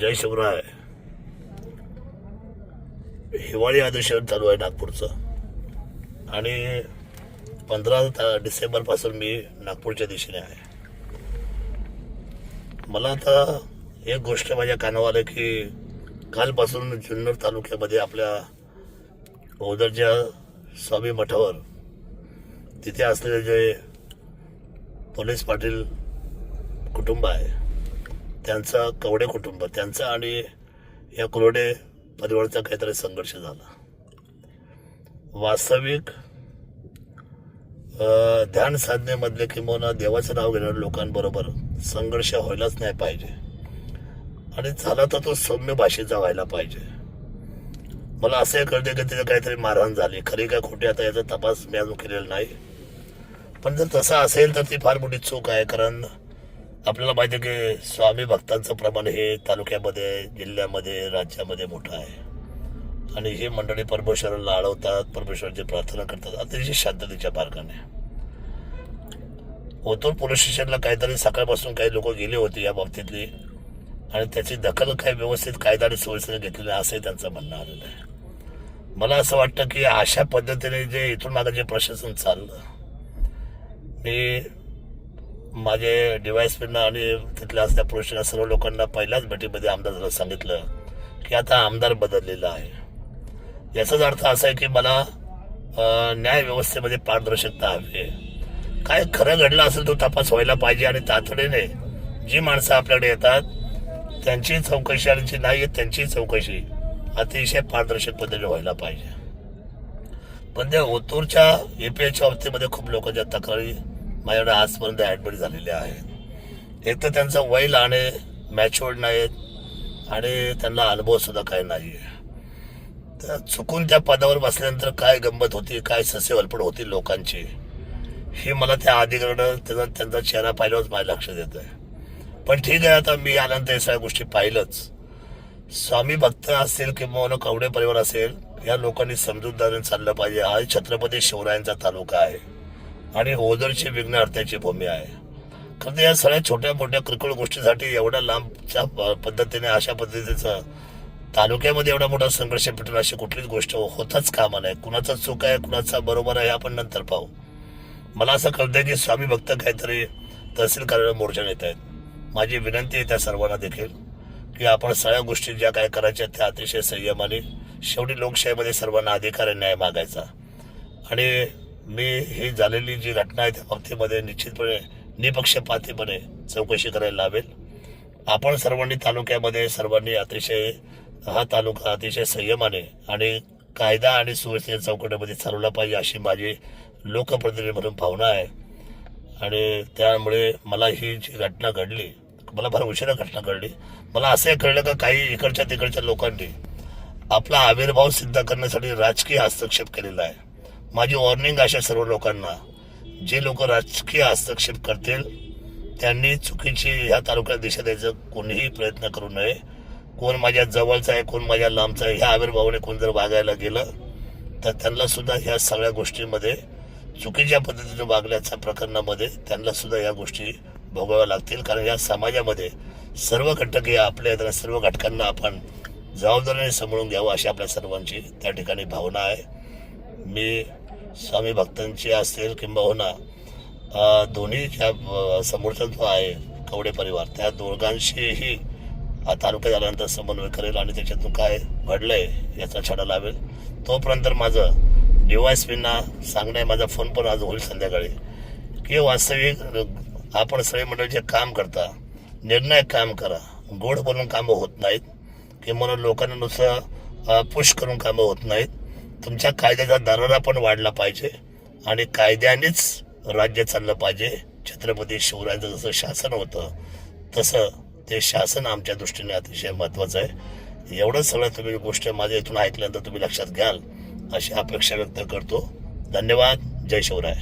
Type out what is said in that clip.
जय शिवराय. हिवाळी अधिवेशन चालू आहे नागपूरचं. आणि पंधरा डिसेंबरपासून मी नागपूरच्या दिशेने आहे. मला आता एक गोष्ट माझ्या कानावर आलं की कालपासून जुन्नर तालुक्यामध्ये आपल्या ओदरच्या स्वामी मठावर तिथे असलेले जे पोलीस पाटील कुटुंब आहे त्यांचा कवडे कुटुंब त्यांचा आणि या कुरडे परिवाराचा काहीतरी संघर्ष झाला. वास्तविक ध्यान साधनेमधले किंवा देवाचं नाव घेणाऱ्या लोकांबरोबर संघर्ष व्हायलाच नाही पाहिजे. आणि झाला तर तो सौम्य भाषेचा व्हायला पाहिजे. मला असंही कळते की तिथे काहीतरी मारहाण झाली. खरी काय खोटी आता याचा तपास मी अजून केलेला नाही. पण जर तसं असेल तर ती फार मोठी चूक आहे. कारण आपल्याला माहिती आहे की स्वामी भक्तांचं प्रमाण हे तालुक्यामध्ये जिल्ह्यामध्ये राज्यामध्ये मोठं आहे. आणि हे मंडळी परमेश्वराला अडवतात परमेश्वराची प्रार्थना करतात. अतिशय शांततेच्या मार्गाने. ओतूर पोलीस स्टेशनला काहीतरी सकाळपासून काही लोक गेले होते या बाबतीतली. आणि त्याची दखल काही व्यवस्थित कायदा आणि सुव्यवस्थेने घेतली नाही असंही त्यांचं म्हणणं आलेलं आहे. मला असं वाटतं की अशा पद्धतीने जे इथून मागं जे प्रशासन चाललं मी माझे डिवायसपींना आणि तिथल्या असल्या पुरुषांना सर्व लोकांना पहिल्याच भेटीमध्ये आमदाराला सांगितलं की आता आमदार बदललेला आहे. याचाच अर्थ असा आहे की मला न्यायव्यवस्थेमध्ये न्याय व्यवस्थेमध्ये पारदर्शकता हवी आहे. काय खरं घडलं असेल तो तपास व्हायला पाहिजे आणि तातडीने जी माणसं आपल्याकडे येतात त्यांची चौकशी आणि जी नाही आहेत त्यांची चौकशी अतिशय पारदर्शक पद्धतीने व्हायला पाहिजे. पण त्या ओतूरच्या एपीआयच्या बाबतीमध्ये खूप लोकांच्या तक्रारी माझ्याकडे आजपर्यंत ॲडमिट झालेले आहेत. एक तर त्यांचं वय लहान आहे मॅच्युअर्ड नाहीत आणि त्यांना अनुभवसुद्धा काही नाही आहे तर चुकून त्या पदावर बसल्यानंतर काय गंमत होती काय ससे वलपड होती लोकांची हे मला त्या अधिकाऱ्यानं त्यांना त्यांचा चेहरा पाहिल्यावरच माझ्या लक्षात येतं आहे पण ठीक आहे आता मी आल्यानंतर या सगळ्या गोष्टी पाहिलंच. स्वामी भक्त असेल किंवा कवडे परिवार असेल या लोकांनी समजूतदारीने चाललं पाहिजे. हा छत्रपती शिवरायांचा तालुका आहे. आणि ओझरची विघ्नहर्त्याची भूमी आहे. खरं तर या सगळ्या छोट्या मोठ्या किरकोळ गोष्टीसाठी एवढ्या लांबच्या प- पद्धतीने अशा पद्धतीचं तालुक्यामध्ये एवढा मोठा संघर्ष पेटून अशी कुठलीच गोष्ट होताच कामा नाही कुणाचा चूक आहे कुणाचा बरोबर आहे आपण नंतर पाहू. मला असं कळतंय की स्वामी भक्त काहीतरी तहसील कार्यालय मोर्चा नेत आहेत. माझी विनंती आहे त्या सर्वांना देखील की आपण सगळ्या गोष्टी ज्या काय करायच्या त्या अतिशय संयमाने शेवटी लोकशाहीमध्ये सर्वांना अधिकार न्याय मागायचा. आणि मी ही झालेली जी घटना आहे त्या बाबतीमध्ये निश्चितपणे निपक्षपातीपणे चौकशी करायला लावेल. आपण सर्वांनी तालुक्यामध्ये सर्वांनी अतिशय हा तालुका अतिशय संयमाने आणि कायदा आणि सुव्यवस्थेच्या चौकटीमध्ये चालवला पाहिजे अशी माझी लोकप्रतिनिधी म्हणून भावना आहे. आणि त्यामुळे मला ही जी घटना घडली मला फार उशिरा घटना घडली. मला असंही कळलं का काही इकडच्या तिकडच्या लोकांनी आपला आविर्भाव सिद्ध करण्यासाठी राजकीय हस्तक्षेप केलेला आहे. माझी वॉर्निंग अशा सर्व लोकांना. जे लोक राजकीय हस्तक्षेप करतील त्यांनी चुकीची ह्या तालुक्यात दिशा द्यायचं कोणीही प्रयत्न करू नये. कोण माझ्या जवळचा आहे कोण माझ्या लांबचा आहे ह्या आविर्भावाने कोण जर वागायला गेलं तर त्यांना सुद्धा ह्या सगळ्या गोष्टीमध्ये चुकीच्या पद्धतीने वागल्याच्या प्रकरणामध्ये त्यांना सुद्धा या गोष्टी भोगाव्या लागतील. कारण या समाजामध्ये सर्व घटक हे आपल्या आहेत आणि सर्व घटकांना आपण जबाबदारीने सांभाळून घ्यावं अशी आपल्या सर्वांची त्या ठिकाणी भावना आहे. मी स्वामी भक्तांची असेल किंबहुना दोन्ही ज्या समोरचा जो आहे कवडे परिवार त्या दोघांशीही हा तालुका झाल्यानंतर समन्वय करेल आणि त्याच्यातून काय घडलंय याचा छडा लावेल. तोपर्यंत माझं डिवायस डिवायसपींना सांगणे माझा फोन पण आज होईल संध्याकाळी. की वास्तविक आपण सगळे मंडळ जे काम करता निर्णायक काम करा. गोड बोलून कामं होत नाहीत. किंवा लोकांना नुसतं पुश करून कामं होत नाहीत. तुमच्या कायद्याचा दरारा पण वाढला पाहिजे आणि कायद्यानेच राज्य चाललं पाहिजे. छत्रपती शिवरायांचं जसं शासन होतं तसं ते शासन आमच्या दृष्टीने अतिशय महत्त्वाचं आहे. एवढं सगळं तुम्ही गोष्ट माझ्या इथून ऐकल्यानंतर तुम्ही लक्षात घ्याल अशी अपेक्षा व्यक्त करतो. धन्यवाद. जय शिवराय.